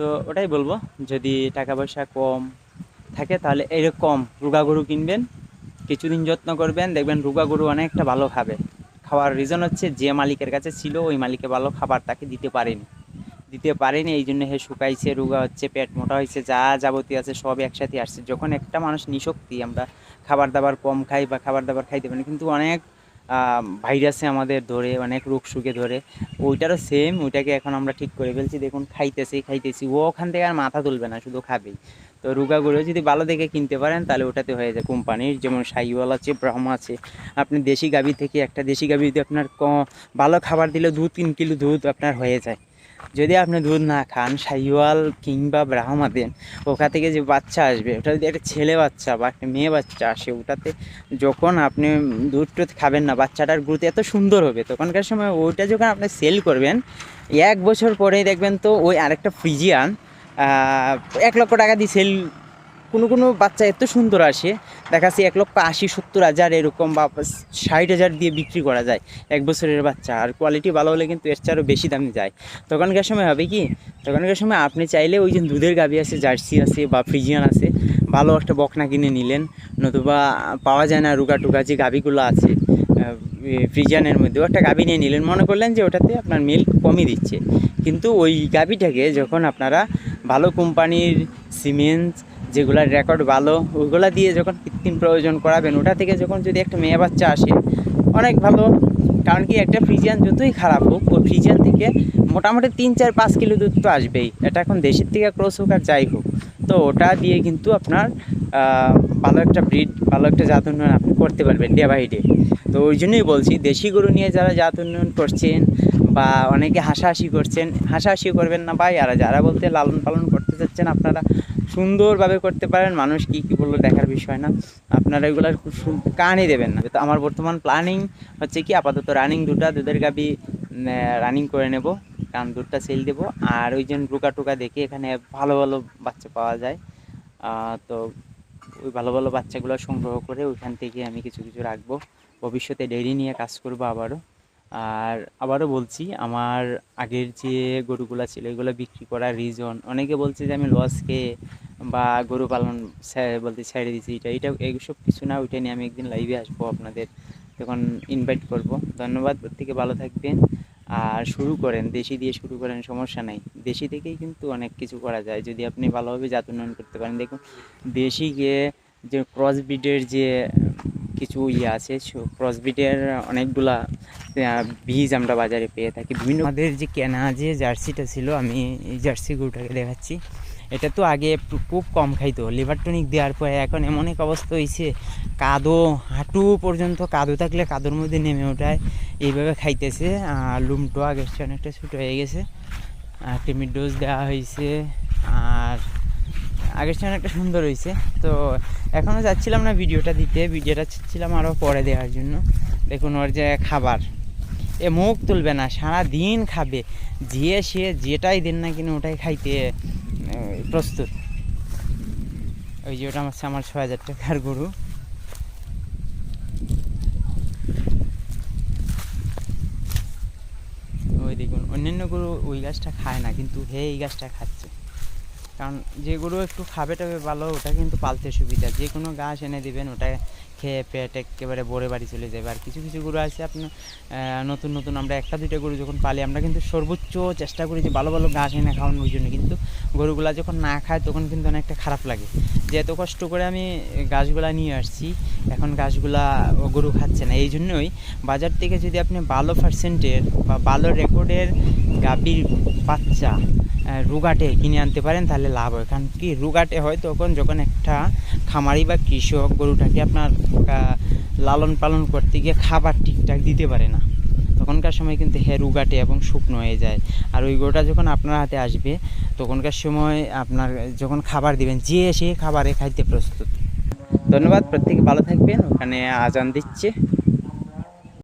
তো ওটাই বলব, যদি টাকা পয়সা কম থাকে তাহলে এরকম রুগা গরু কিনবেন, কিছুদিন যত্ন করবেন, দেখবেন রুগা গরু অনেকটা ভালো খাবে। খাওয়ার রিজন হচ্ছে যে মালিকের কাছে ছিল, ওই মালিকে ভালো খাবার তাকে দিতে পারেনি। দিতে পারেনি, এই জন্য হে শুকাইছে, রুগা হচ্ছে, পেট মোটা হয়েছে, যা যাবতীয় আছে সব একসাথে আসছে। যখন একটা মানুষ নিশক্তি, আমরা খাবার দাবার কম খাই বা খাবার দাবার খাইতে পারি কিন্তু অনেক ভাইরাসে আমাদের ধরে, অনেক রোগ সুখে ধরে, ওইটারও সেম ওইটাকে এখন আমরা ঠিক করে ফেলছি। দেখুন, খাইতেছি খাইতেছি। ও ওখান থেকে আর মাথা তুলবে না, শুধু খাবেই। তো রোগাগুলো যদি ভালো দেখে কিনতে পারেন, তাহলে ওটাতে হয়ে যায় কোম্পানির, যেমন সাইওয়াল আছে, ব্রহ্ম আছে। আপনি দেশি গাভি থেকে একটা দেশি গাভি যদি আপনার ভালো খাবার দিলে দু তিন কিলো দুধ আপনার হয়ে যায়। যদি আপনি দুধ না খান, সাইওয়াল কিংবা ব্রাহ্মা দেন ওখান থেকে যে বাচ্চা আসবে, ওটা যদি একটা ছেলে বাচ্চা বা একটা মেয়ে বাচ্চা আসে, ওটাতে যখন আপনি দুধ টুধ খাবেন না, বাচ্চাটার গ্রোথ এত সুন্দর হবে, তখনকার সময় ওইটা যখন আপনি সেল করবেন, এক বছর পরেই দেখবেন তো ওই আরেকটা ফ্রিজিয়ান এক লক্ষ টাকা দিয়ে সেল কোনো কোনো বাচ্চা এত সুন্দর আসে দেখাচ্ছি এক লক্ষ আশি সত্তর হাজার এরকম বা ষাট হাজার দিয়ে বিক্রি করা যায় এক বছরের বাচ্চা। আর কোয়ালিটি ভালো হলে কিন্তু এর চেয়ে আরও বেশি দামে যায়। তখনকার সময় হবে কি? তখনকার সময় আপনি চাইলে ওই যে দুধের গাভি আছে জার্সি আছে বা ফ্রিজিয়ান আছে ভালো একটা বকনা কিনে নিলেন নতুবা পাওয়া যায় না রুগা যে গাভিগুলো আছে আহ, ফ্রিজিয়ানের মধ্যেও একটা গাভি নিয়ে নিলেন। মনে করলেন যে ওটাতে আপনার মিল্ক কমই দিচ্ছে। কিন্তু ওই গাভিটাকে যখন আপনারা ভালো কোম্পানির সিমেন্ট যেগুলার রেকর্ড ভালো ওইগুলা দিয়ে যখন কৃত্রিম প্রয়োজন করাবেন, ওটা থেকে যখন যদি একটা মেয়ে বাচ্চা আসে, অনেক ভালো। কারণ কি, একটা ফ্রিজিয়ান যতই খারাপ হোক, ওই ফ্রিজিয়ান থেকে মোটামুটি তিন চার পাঁচ কিলো দুধ তো আসবেই। এটা এখন দেশের থেকে ক্রস হোক আর যাই হোক। তো ওটা দিয়ে কিন্তু আপনার ভালো একটা ব্রিড ভালো একটা জাত উন্নয়ন আপনি করতে পারবেন ডে বাই ডে তো ওই জন্যই বলছি, দেশি গরু নিয়ে যারা জাত উন্নয়ন করছেন বা অনেকে হাসাহাসি করছেন হাসাহাসি করবেন না ভাই। আর যারা বলতে লালন পালন করতে চাচ্ছেন, আপনারা সুন্দরভাবে করতে পারেন। মানুষ কি কি বলল দেখার বিষয় না। আপনারা এগুলার খুব কানই দেবেন না। তো আমার বর্তমান প্ল্যানিং হচ্ছে কি, আপাতত রানিং দুটা, দুধের গাবি রানিং করে নেব। কারণ দুধটা সেল দেবো। আর ওই জন্য রুকা টুকা দেখে এখানে ভালো ভালো বাচ্চা পাওয়া যায়। তো ওই ভালো ভালো বাচ্চাগুলো সংগ্রহ করে ওইখান থেকে আমি কিছু কিছু রাখব। ভবিষ্যতে ডেইরি নিয়ে কাজ করব আবারও। আর আবারও বলছি, আমার আগের যে গরুগুলো ছিল, এগুলো বিক্রি করার রিজন অনেকে বলছে যে আমি লস খেয়ে বা গরু পালন বলতে ছেড়ে দিয়েছি, এটা এটা, এইসব কিছু না, ওইটা নিয়ে আমি একদিন লাইভে আসব আপনাদের, তখন ইনভাইট করব। ধন্যবাদ প্রত্যেকে ভালো থাকবেন। আর শুরু করেন, দেশি দিয়ে শুরু করেন, সমস্যা নাই। দেশি থেকেই কিন্তু অনেক কিছু করা যায়, যদি আপনি ভালোভাবে জাত করতে পারেন। দেখুন, দেশি গিয়ে যে ক্রস ব্রিডের যে কিছু ইয়ে আছে ক্রস ব্রিডের অনেকগুলা বীজ আমরা বাজারে পেয়ে থাকি। বিভিন্ন আমাদের যে কেনা যে জার্সিটা ছিল, আমি এই জার্সি গরুটাকে দেখাচ্ছি। এটা তো আগে খুব কম খাইতো। লিভার টনিক দেওয়ার পরে এখন এমন এক অবস্থা হয়েছে কাদো, হাঁটু পর্যন্ত কাদো থাকলে কাদোর মধ্যে নেমে ওঠায়। এইভাবে খাইতেছে, আর লুমটো আগের চেয়ে অনেকটা ছোটো হয়ে গেছে। আর টিমির ডোজ দেওয়া হয়েছে আর আগের চেয়ে অনেকটা সুন্দর হয়েছে। তো এখনও যাচ্ছিলাম না ভিডিওটা দিতে, ভিডিওটা চাচ্ছিলাম আরও পরে দেওয়ার জন্য। দেখুন ওর যে খাবার। এ মুখ তুলবে না সারা দিন খাবে। যে সে যেটাই দেন না কিনা ওটাই খাইতে প্রস্তুত। ওই যে ওটা হচ্ছে আমার ছয় হাজার টাকার গরু। ওই দেখুন, অন্যান্য গরু ওই গাছটা খায় না, কিন্তু হে এই গাছটা খাচ্ছে। কারণ যে গরু একটু খাবে টাবে ভালো, ওটা কিন্তু পালতে সুবিধা। যে কোনো গাছ এনে দিবেন ওটা খেয়ে পেট একেবারে বড়ে বাড়ি চলে যাবে। আর কিছু কিছু গরু আছে আপনার নতুন নতুন আমরা একটা, দুইটা গরু যখন পালি, আমরা কিন্তু সর্বোচ্চ চেষ্টা করি যে ভালো ভালো ঘাস এনে খাওয়ানোর জন্য। কিন্তু গরুগুলা যখন না খায়, তখন কিন্তু অনেকটা খারাপ লাগে। যে এত কষ্ট করে আমি গাছগুলা নিয়ে আসছি, এখন গাছগুলা গরু খাচ্ছে না। এই জন্যই বাজার থেকে যদি আপনি ভালো পার্সেন্টের বা ভালো রেকর্ডের গাভীর বাচ্চা রুগাটে কিনে আনতে পারেন, তাহলে লাভ হয় কারণ কি, রুগাটে হয় তখন যখন একটা খামারি বা কৃষক গরুটাকে আপনার লালন পালন করতে গিয়ে খাবার ঠিকঠাক দিতে পারে না, তখনকার সময় কিন্তু হে রুগাটে এবং শুকনো হয়ে যায়। আর ওই গরুটা যখন আপনার হাতে আসবে, তখনকার সময় আপনার যখন খাবার দিবেন, যে সে খাবারে খাইতে প্রস্তুত। ধন্যবাদ, প্রত্যেকে ভালো থাকবেন। ওখানে আজান দিচ্ছে।